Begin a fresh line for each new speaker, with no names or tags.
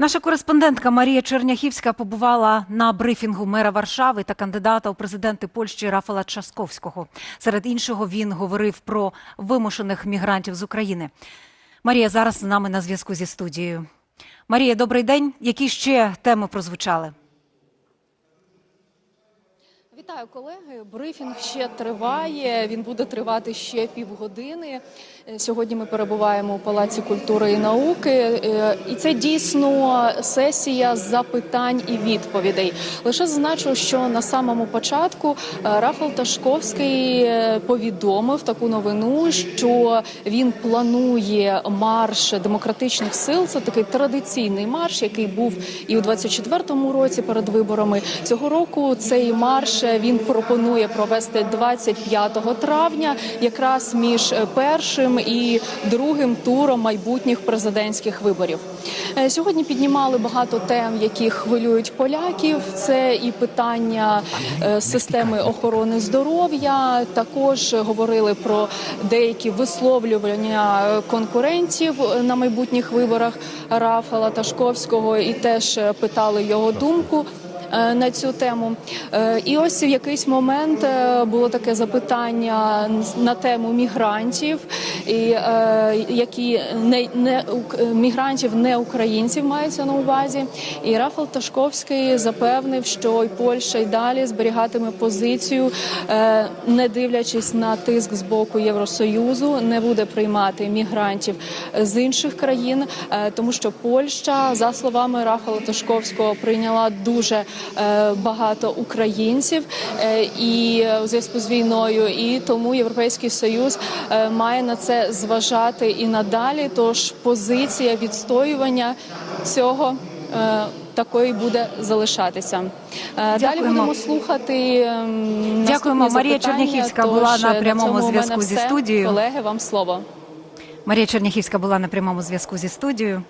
Наша кореспондентка Марія Черняхівська побувала на брифінгу мера Варшави та кандидата у президенти Польщі Рафала Часковського. Серед іншого він говорив про вимушених мігрантів з України. Марія зараз з нами на зв'язку зі студією. Марія, добрий день. Які ще теми прозвучали?
Вітаю, колеги. Брифінг ще триває. Він буде тривати ще півгодини. Е, Сьогодні ми перебуваємо у Палаці культури і науки, Е, і це дійсно сесія запитань і відповідей. Лише зазначу, що на самому початку е, Рафал Ташковський повідомив таку новину, що він планує марш демократичних сил. Це такий традиційний марш, який був і у 24-му році перед виборами. Цього року цей марш е, він пропонує провести 25 травня, якраз між е, першим і другим туром майбутніх президентських виборів. Е, Сьогодні піднімали багато тем, які хвилюють поляків. Це і питання е, системи охорони здоров'я. Також говорили про деякі висловлювання конкурентів на майбутніх виборах Рафала Ташковського, і теж питали його думку на цю тему. Е, І ось в якийсь момент е, було таке запитання на тему мігрантів, е, які не, не мігрантів не українців мається на увазі. І Рафал Ташковський запевнив, що і Польща й далі зберігатиме позицію, е, не дивлячись на тиск з боку Євросоюзу, не буде приймати мігрантів з інших країн, е, тому що Польща, за словами Рафала Ташковського, прийняла дуже е, багато українців е, і е, у зв'язку з війною, і тому Європейський Союз е, має на це зважати і надалі. Тож позиція відстоювання цього. е, Такою буде залишатися. Е, Далі
Дякуємо.
будемо слухати. ем,
Дякуємо. Марія
запитання.
Черняхівська
Тож,
була на
е,
прямому зв'язку зі студією.
Колеги, вам слово.
Марія Черняхівська була на прямому зв'язку зі студією.